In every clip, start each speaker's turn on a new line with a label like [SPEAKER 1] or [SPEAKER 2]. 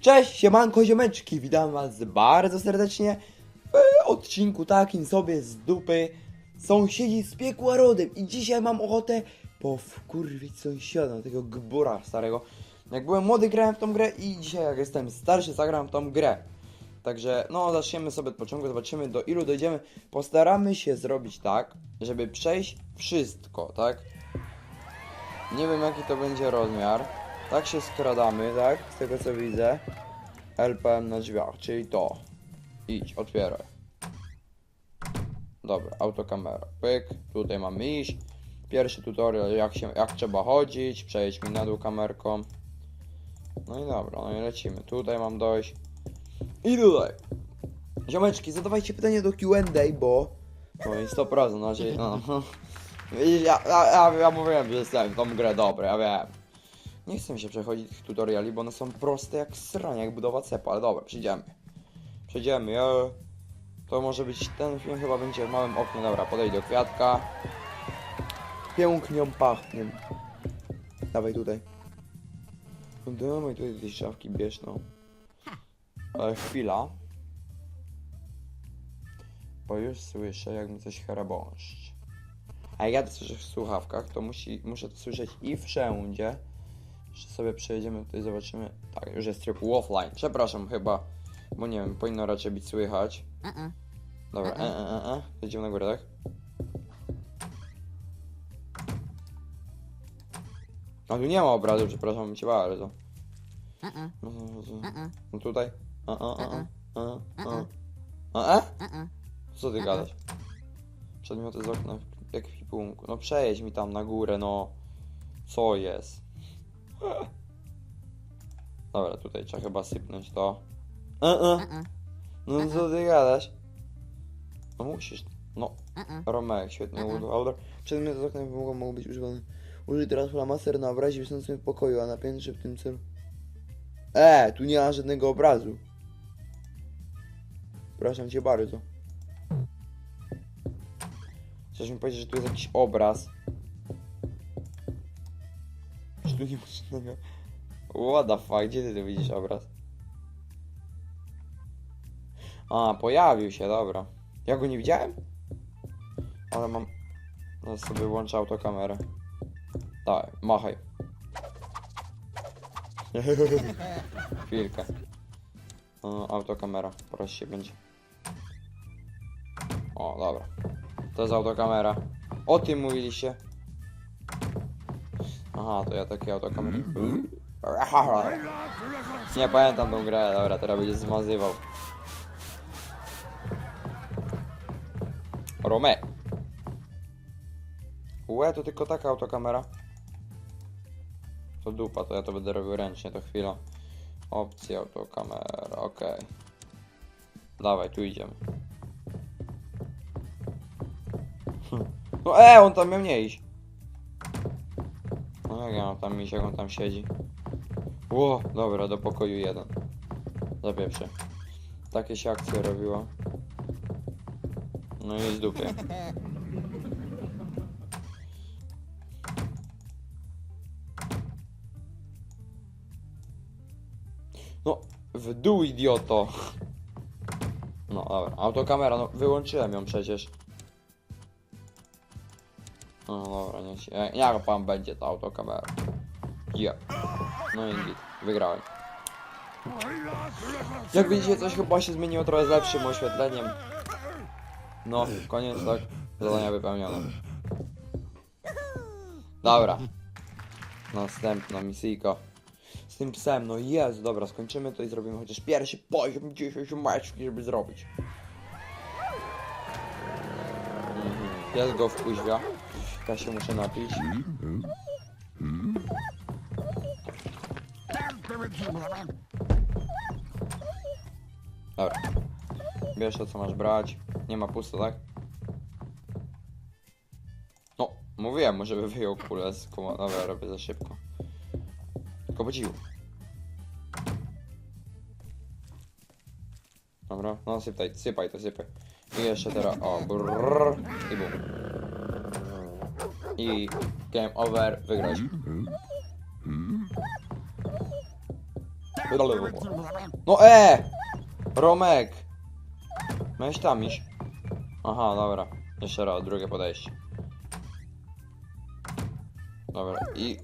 [SPEAKER 1] Cześć, siemanko, ziomeczki, witam was bardzo serdecznie w odcinku takim sobie z dupy sąsiedzi z piekła rodem i dzisiaj mam ochotę powkurwić sąsiada, tego gbura starego. Jak byłem młody grałem w tą grę i dzisiaj jak jestem starszy zagram w tą grę. Także no zaczniemy sobie od początku, zobaczymy do ilu dojdziemy. Postaramy się zrobić tak, żeby przejść wszystko, tak? Nie wiem jaki to będzie rozmiar. Tak się skradamy, tak? Z tego co widzę. LPM na drzwiach, czyli to. Idź, otwieraj. Dobra, autokamera. Pyk, tutaj mamy iść. Pierwszy tutorial, jak, się, jak trzeba chodzić. Przejdź mi na dół kamerką. No i dobra, no i lecimy. Tutaj mam dojść. I tutaj. Ziomeczki, zadawajcie pytanie do Q&A, bo... No i 100% na razie, no. Widzisz, ja, ja, ja, ja mówiłem, że jestem w tą grę dobry, ja wiem. Nie chcę mi się przechodzić tych tutoriali, bo one są proste jak sranie, jak budowa cepa, ale dobra, przejdziemy. Przejdziemy, ja... To może być, ten film chyba będzie w małym oknie, dobra, podejdź do kwiatka. Pięknią pachnie. Dawaj tutaj. No Dawaj tutaj te szafki bierz, no. Ale chwila. Bo już słyszę, jak mi coś herabąszcz. A jak ja to słyszę w słuchawkach, to musi, muszę to słyszeć i wszędzie. Jeszcze sobie przejedziemy tutaj, zobaczymy. Tak, już jest tryb offline. Przepraszam chyba, bo nie wiem, powinno raczej być słychać.
[SPEAKER 2] Uh-uh.
[SPEAKER 1] Dobra, e, e, e, e. Jedziemy na górę, tak? A tu nie ma obrazu, przepraszam cię bardzo. No,
[SPEAKER 2] Uh-uh.
[SPEAKER 1] no tutaj. A, a, a, a, a, a. A. Co ty gadasz? Przedmioty z okna w ekwipunku. No przejedź mi tam na górę, no. Co jest? Dobra, tutaj trzeba chyba sypnąć to. E.
[SPEAKER 2] Uh-uh.
[SPEAKER 1] No co ty gadasz? No musisz. No. Romek, świetny uh autor. Przedmioty z okna mogą, mogą być używane. Użyj teraz flamaster na obrazie wiszącym w pokoju, a na piętrze w tym celu. E, tu nie ma żadnego obrazu. Przepraszam cię bardzo. Chcesz mi powiedzieć, że tu jest jakiś obraz? Że tu nie ma żadnego... What the fuck, gdzie ty tu widzisz obraz? A, pojawił się, dobra. Ja go nie widziałem? Ale mam... Teraz sobie włączę autokamerę. Dawaj, machaj. Chwilkę. O, autokamera, proszę się będzie. O, dobra. To jest autokamera. O tym mówiliście. Aha, to ja takie autokamery. Nie pamiętam tą grę, dobra, teraz będzie zmazywał. Romek. Łe, to tylko taka autokamera. To dupa, to ja to będę robił ręcznie, to chwila. Opcja autokamera, okej. Dawaj, tu idziemy. No e, on tam miał nie iść. No jak ja mam tam iść, jak on tam siedzi? Ło, dobra, do pokoju jeden. Zapieprzę. Takie się akcje robiło. No i z dupy. No, w dół idioto. No dobra, autokamera, no wyłączyłem ją przecież. No dobra, niech się, jak- jak pan będzie ta autokamera? Ja. No i wygrałem. Jak widzicie, coś chyba się zmieniło trochę z lepszym oświetleniem. No, koniec, tak? Zadania wypełnione. Dobra. Następna misyjka. Z tym psem, no jest, dobra, skończymy to i zrobimy chociaż pierwszy poziom 10 meczki, żeby zrobić. Mhm. Pies go wkuźwia. Ja się muszę napić. Dobra. Bierz to co masz brać. Nie ma pusto, tak? No, mówiłem żeby wyjął kulę z kuma. Robię za szybko. Tylko podziwu. Dobra, no sypaj, sypaj to, sypaj. I jeszcze teraz, o, brrr, i bum. I game over, wygrać. No e! Romek! Miałeś tam iść. Aha, dobra. Jeszcze raz, drugie podejście. Dobra, i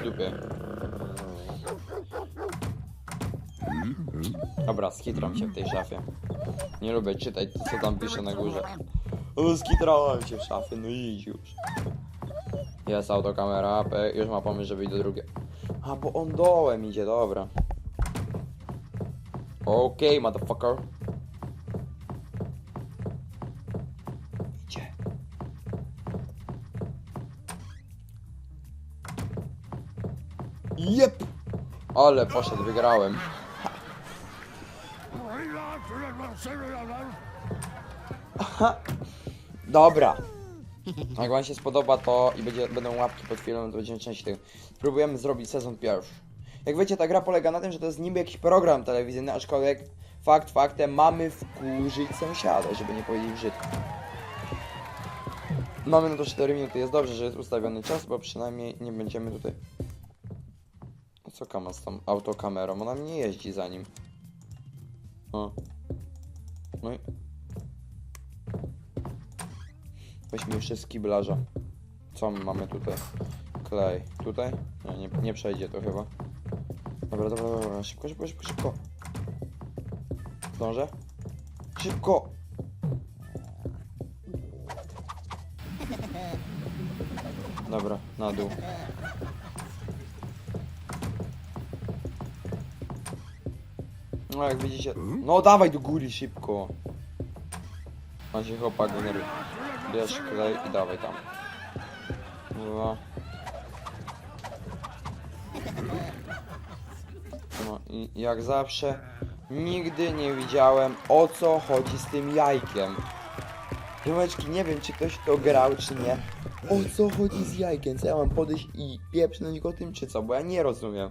[SPEAKER 1] w dupie. Dobra, skitram się w tej szafie. Nie lubię czytać, co tam pisze na górze. O, skitrałem się w szafie, no idź już. Jest autokamera, pe- już ma pomysł, żeby iść do drugiej. A, bo on dołem idzie, dobra. Okej, motherfucker. Idzie. Jep! Ale poszedł, wygrałem. Dobra. Jak wam się spodoba to i będzie, będą łapki pod filmem, to będziemy częściej tego. Spróbujemy zrobić sezon pierwszy. Jak wiecie, ta gra polega na tym, że to jest niby jakiś program telewizyjny, aczkolwiek fakt faktem mamy wkurzyć sąsiada, żeby nie powiedzieć brzydko. Mamy na to 4 minuty, jest dobrze, że jest ustawiony czas, bo przynajmniej nie będziemy tutaj... Co kama z tą autokamerą? Ona nie jeździ za nim. O. No i... Weźmy jeszcze z kiblarza. Co my mamy tutaj? Klej. Tutaj? Nie, nie, nie przejdzie to chyba. Dobra, dobra, dobra. Szybko, szybko, szybko, szybko. Zdążę? Szybko! Dobra, na dół. No jak widzicie... No dawaj do góry szybko! Ma się chłopak denerwuje. Bierz klej i dawaj tam. Dwa. No i jak zawsze nigdy nie widziałem o co chodzi z tym jajkiem. Rymeczki, nie wiem czy ktoś to grał czy nie. O co chodzi z jajkiem? Co ja mam podejść i pieprznąć go tym czy co? Bo ja nie rozumiem.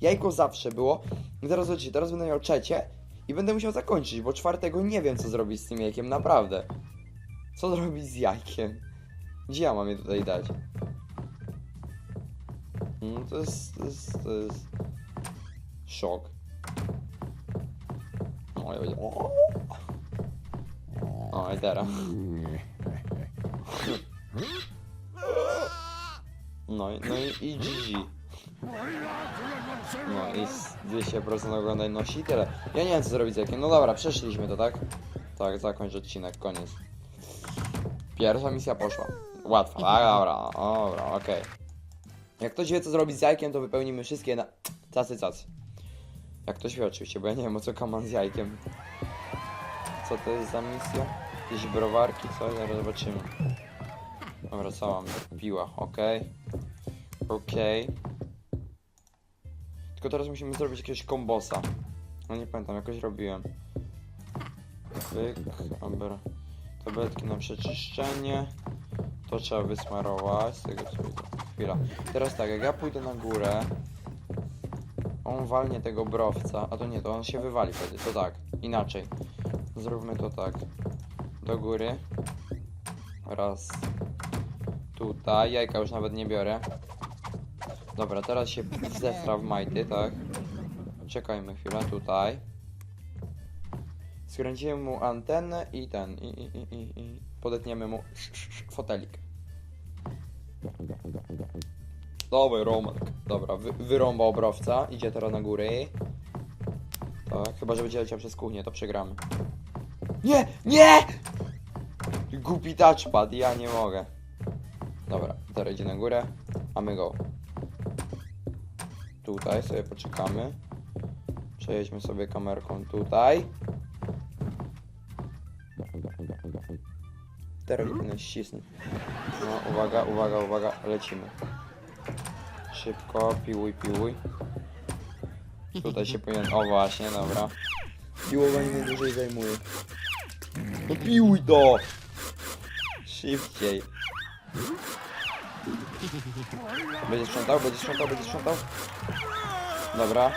[SPEAKER 1] Jajko zawsze było. Teraz zobaczcie, teraz będę miał trzecie i będę musiał zakończyć, bo czwartego nie wiem co zrobić z tym jajkiem, naprawdę. Co zrobić z jajkiem? Gdzie ja mam je tutaj dać? No to jest, to jest, to jest... Szok. No i będzie... O, i teraz. No i, no i, i GG. No i z 200% oglądalności i tyle. Ja nie wiem co zrobić z jajkiem. No dobra, przeszliśmy to, tak? Tak, zakończ odcinek, koniec. Pierwsza misja poszła. Łatwa, tak? Dobra, dobra, okej. Jak ktoś wie co zrobić z jajkiem, to wypełnimy wszystkie na... Cacy, cacy. Jak ktoś wie oczywiście, bo ja nie wiem o co kaman z jajkiem. Co to jest za misja? Jakieś browarki, co? Zaraz zobaczymy. Dobra, co mam? Piła, okej. Okej. Tylko teraz musimy zrobić jakiegoś kombosa. No nie pamiętam, jakoś robiłem. Pyk, dobra. Tabletki na przeczyszczenie. To trzeba wysmarować. Z tego co widzę. Chwila. Teraz tak, jak ja pójdę na górę. On walnie tego browca. A to nie, to on się wywali wtedy. To tak. Inaczej. Zróbmy to tak. Do góry. Raz. Tutaj. Jajka już nawet nie biorę. Dobra, teraz się zestra w majty, tak? Czekajmy chwilę, tutaj. Skręcimy mu antenę i ten, i, i, i, i, i podetniemy mu sz, sz, sz, fotelik. Dobry Romek. Dobra, wy, wyrąbał obrowca, idzie teraz na górę. Tak, chyba że będzie leciał przez kuchnię, to przegramy. Nie, nie! Głupi touchpad, ja nie mogę. Dobra, teraz idzie na górę, a my go. Tutaj sobie poczekamy. Przejedźmy sobie kamerką tutaj. Teraz powinien ścisnąć. No, uwaga, uwaga, uwaga, lecimy. Szybko, piłuj, piłuj. Tutaj się powinien... O właśnie, dobra. Piłowanie najdłużej zajmuje. No piłuj to! Szybciej. Będzie sprzątał, będzie sprzątał, będzie sprzątał. Dobra.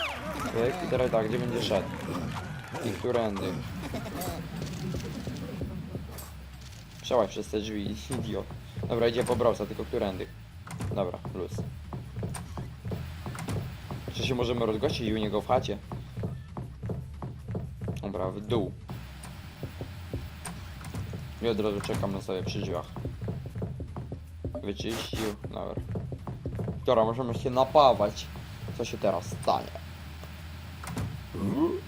[SPEAKER 1] Pyk, I teraz tak, gdzie będzie szedł? I którędy? Przełaź przez te drzwi, idiot. Dobra, idzie po browsa, tylko którędy. Dobra, luz. Czy się możemy rozgościć u niego w chacie? Dobra, w dół. I od razu czekam na sobie przy drzwiach. Wyczyścił, dobra. Dobra, możemy się napawać. Co się teraz stanie?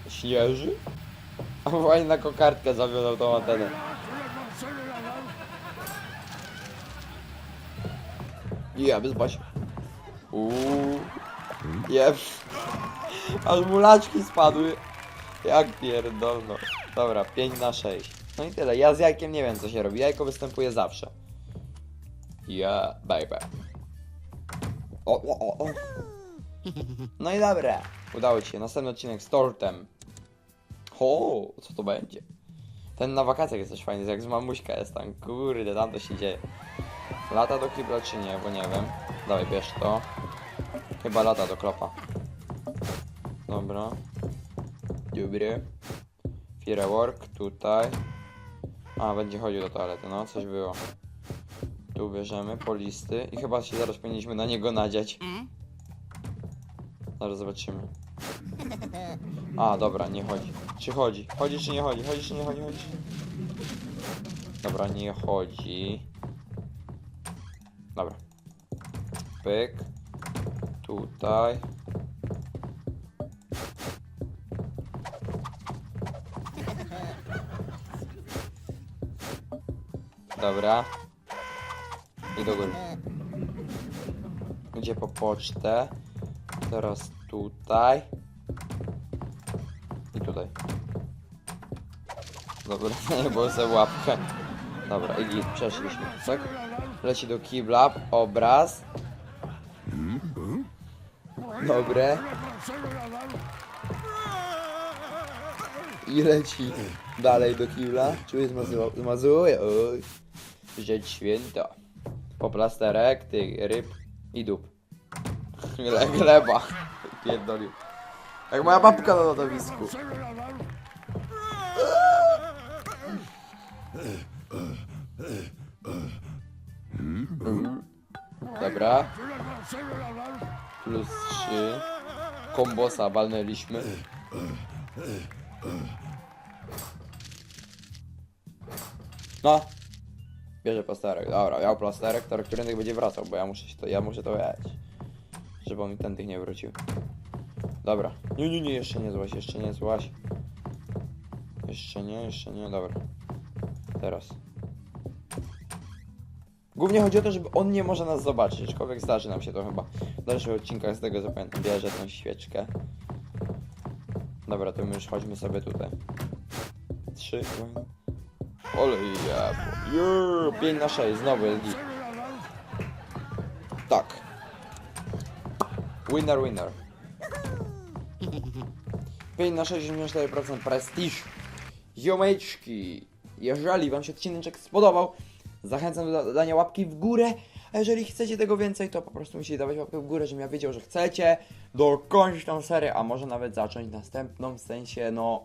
[SPEAKER 1] Śnieży? A fajna kokardkę zawiodł tą antenę. Ja, wyzwać. Uuu. Jeb. Aż mulaczki spadły. Jak pierdolno. Dobra, 5 na 6. No i tyle. Ja z jajkiem nie wiem co się robi. Jajko występuje zawsze. Ja, baby. O, o, o, o. No i dobra. Udało ci się. Następny odcinek z tortem. O, co to będzie? Ten na wakacjach jest też fajny, jak z mamuśka jest tam. Kurde, tam to się dzieje. Lata do kibla czy nie, bo nie wiem. Dawaj, bierz to. Chyba lata do klopa. Dobra. Dobry. Firework tutaj. A, będzie chodził do toalety, no, coś było. Tu bierzemy po listy i chyba się zaraz powinniśmy na niego nadziać. Zaraz zobaczymy. A, dobra, nie chodzi. Czy chodzi? Chodzi czy nie chodzi? Chodzi czy nie chodzi? Chodzi. Dobra, nie chodzi. Dobra. Pyk. Tutaj. Dobra. I do góry. Idzie po pocztę. Teraz tutaj. I tutaj. Dobra, nie było za łapkę. Dobra, i przeszliśmy, tak? Leci do kibla, obraz. Dobre. I leci dalej do kibla. Zmazywa- zmazuje, oj. Rzecz święta. Po plasterek, ty, ryb i dup. Gleba. Pierdolił. Jak moja babka na lodowisku. Dobra. Plus 3. Kombosa walnęliśmy. No. Bierze plasterek. Dobra, miał plasterek, to którędy będzie wracał, bo ja muszę się to, ja muszę to jeść. Żeby on ten tych nie wrócił. Dobra. Nie, nie, nie, jeszcze nie złaś, jeszcze nie złaś. Jeszcze nie, jeszcze nie, dobra. Teraz. Głównie chodzi o to, żeby on nie może nas zobaczyć, aczkolwiek zdarzy nam się to chyba w dalszych odcinkach z tego co pamiętam. Bierze tą świeczkę. Dobra, to my już chodźmy sobie tutaj. Trzy. Ole jebo. 5 na 6, znowu git. Tak. Winner, winner. 5 na 64% prestiż. Ziomeczki, jeżeli wam się odcinek spodobał, zachęcam do dania łapki w górę, a jeżeli chcecie tego więcej, to po prostu musicie dawać łapkę w górę, żebym ja wiedział, że chcecie dokończyć tą serię, a może nawet zacząć następną, w sensie, no,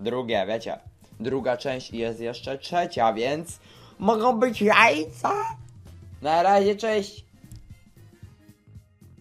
[SPEAKER 1] drugie, wiecie, druga część i jest jeszcze trzecia, więc mogą być jajca. Na razie, cześć!